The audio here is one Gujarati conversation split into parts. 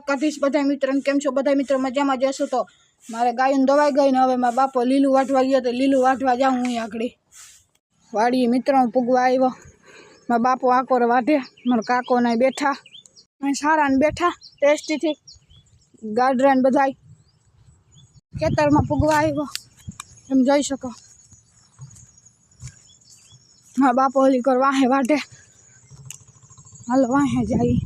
કથીશ બધા મિત્રોને કેમ છો બધા મિત્રો મજામાં જશો તો મારે ગાયને દવાઈ ગઈ ને હવે મારા બાપો લીલું વાટવા ગયો તો લીલું વાટવા જાઉં હું આગળ વાડી મિત્રો પૂગવા આવ્યો મારા બાપો આકોર વાઢે મારા કાકો ને બેઠા અહીં સારા ને બેઠા ટેસ્ટીથી ગાડરા ને બધાય ખેતરમાં પૂગવા આવ્યો એમ જોઈ શકો મારા બાપો ઓલી કર વાહે વાઢે હાલ વાહે જાય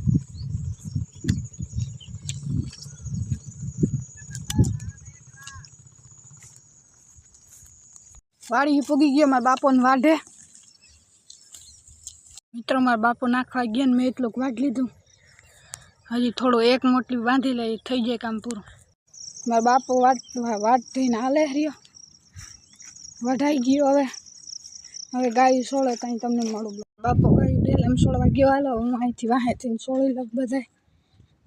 વાડી પૂગી ગયો, મારા બાપોને વાઢે. મિત્રો, મારા બાપો નાખવા ગયા ને મેં એટલું વાઢ લીધું. હજી થોડું એક મોટલી બાંધી લઈ, થઈ જાય કામ પૂરું. મારા બાપો વાટ વાટ થઈને હાલે રહ્યો. વઢાઈ ગયો હવે. હવે ગાયું સોળે કાંઈ તમને મળું. બાપો ગાયું ડેલામાં સોળવા ગયો, હાલો, હું અહીંથી વાહેથી સોળી લઉં બધાય.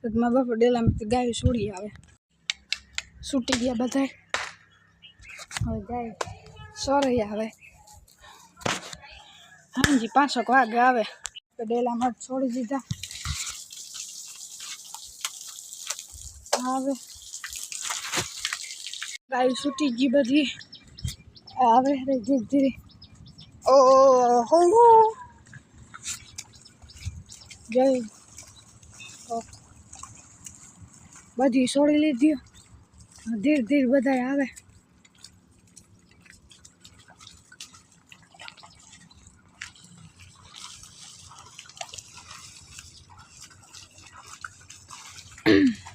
તો મારા બાપો ડેલામાંથી ગાયું સોળી આવે. છૂટી ગયા બધાય. હવે ગાય સોરી આવે. હાજી પાંચક વાગે આવે. તો મઠ છોડી દીધા. આવે. ગાય છૂટી ગઈ બધી. આવે રે, ધીરે ધીરે. ઓ, હો જય. બધી છોડી લીધી. ધીરે ધીરે બધા આવે.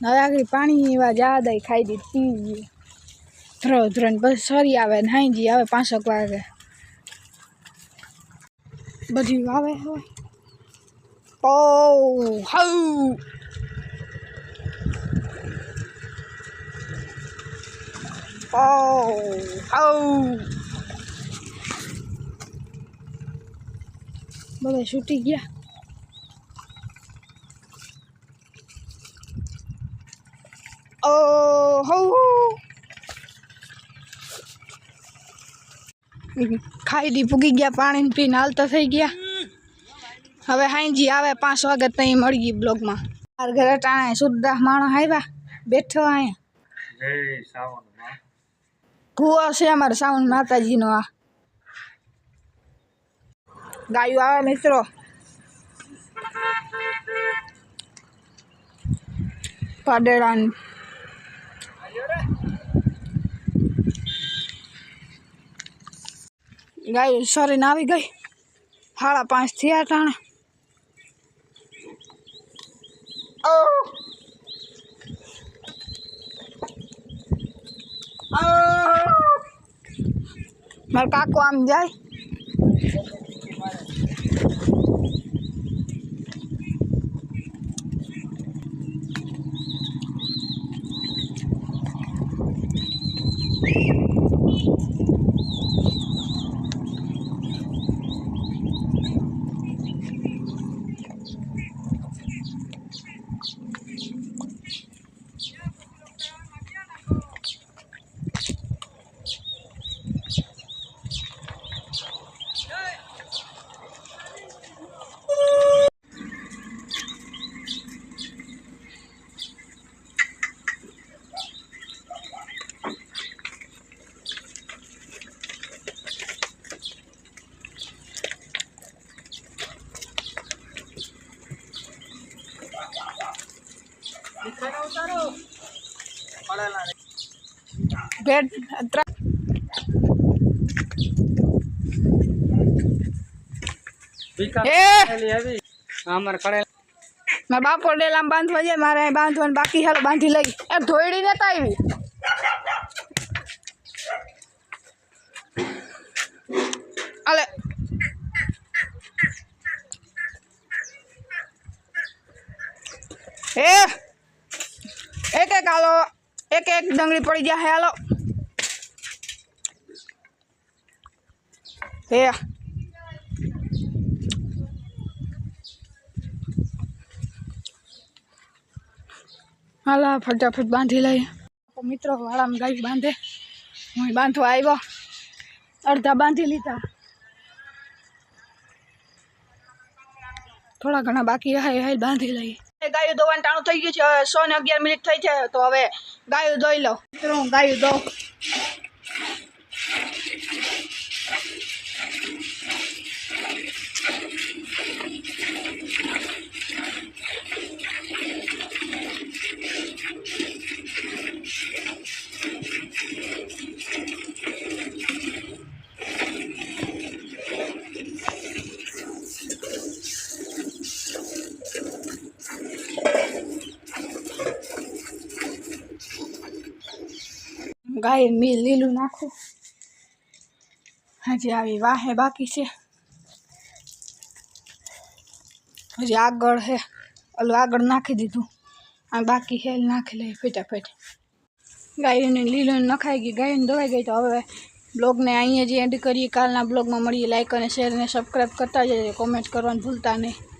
હવે પાણી એવા જાદા ખાઈ દીધી પી ધ્રો ધ્રો, ને બસ સરી આવે ને જઈએ આવે પાંચક વાગે. બધી આવે હવે. ઓ હઉ. ઓ હઉ. બધા છૂટી ગયા. ઓ હો ખાઈ દી પૂગી ગયા પાણી પીને હાલતા થઈ ગયા હવે હાઈજી આવે પાંચ વાગે ત્યાં મળી ગઈ બ્લોગમાં માર ઘરે ટાણે સુદ્ધા માણસ આવ્યા બેઠો અહીંયા જય શ્રાવણ માં ભૂવો છે અમારે સાવન માતાજીનો આ ગાયું આવે મિત્રો પાડેડાની ગાય સરીને આવી ગઈ. સાડા પાંચ થયા ટાણે. ઓ મારો કાકો આમ જાય. ભેટ ત્રણ એ અમારે કડે મારા બાપો ડેલામાં બાંધવા જાય મારે અહીં બાંધવાનું બાકી હાલ બાંધી લઈ એ ધોઈડી નતા આવી અલે એ એક એક હાલો. એક એક ડંગળી પડી જાય હાલો. હે. હાલા ફટાફટ બાંધી લઈએ મિત્રો, વાળામાં ગાય બાંધે. હું બાંધવા આવ્યો. અડધા બાંધી લીધા. થોડા ઘણા બાકી હાય એ બાંધી લઈએ ગાયું ધોવાનું ટાણું થઈ ગયું છે સો ને અગિયાર મિનિટ થઈ છે, તો હવે ગાયું ધોઈ લો મિત્રો, હું ગાયું દઉં ગાય મી લીલું નાખું હજી આવી વાહે બાકી છે હજી આગળ હે ઓલું આગળ નાખી દીધું આ બાકી હેલ નાખી લે ફટાફટ ગાયને લીલું નખાઈ ગઈ ગાયને ધોવાઈ ગઈ તો હવે બ્લોગને અહીંયા જે એન્ડ કરીએ કાલના બ્લોગમાં મળીએ લાઈક અને શેર અને સબસ્ક્રાઈબ કરતા જજો કોમેન્ટ કરવાનું ભૂલતા નહીં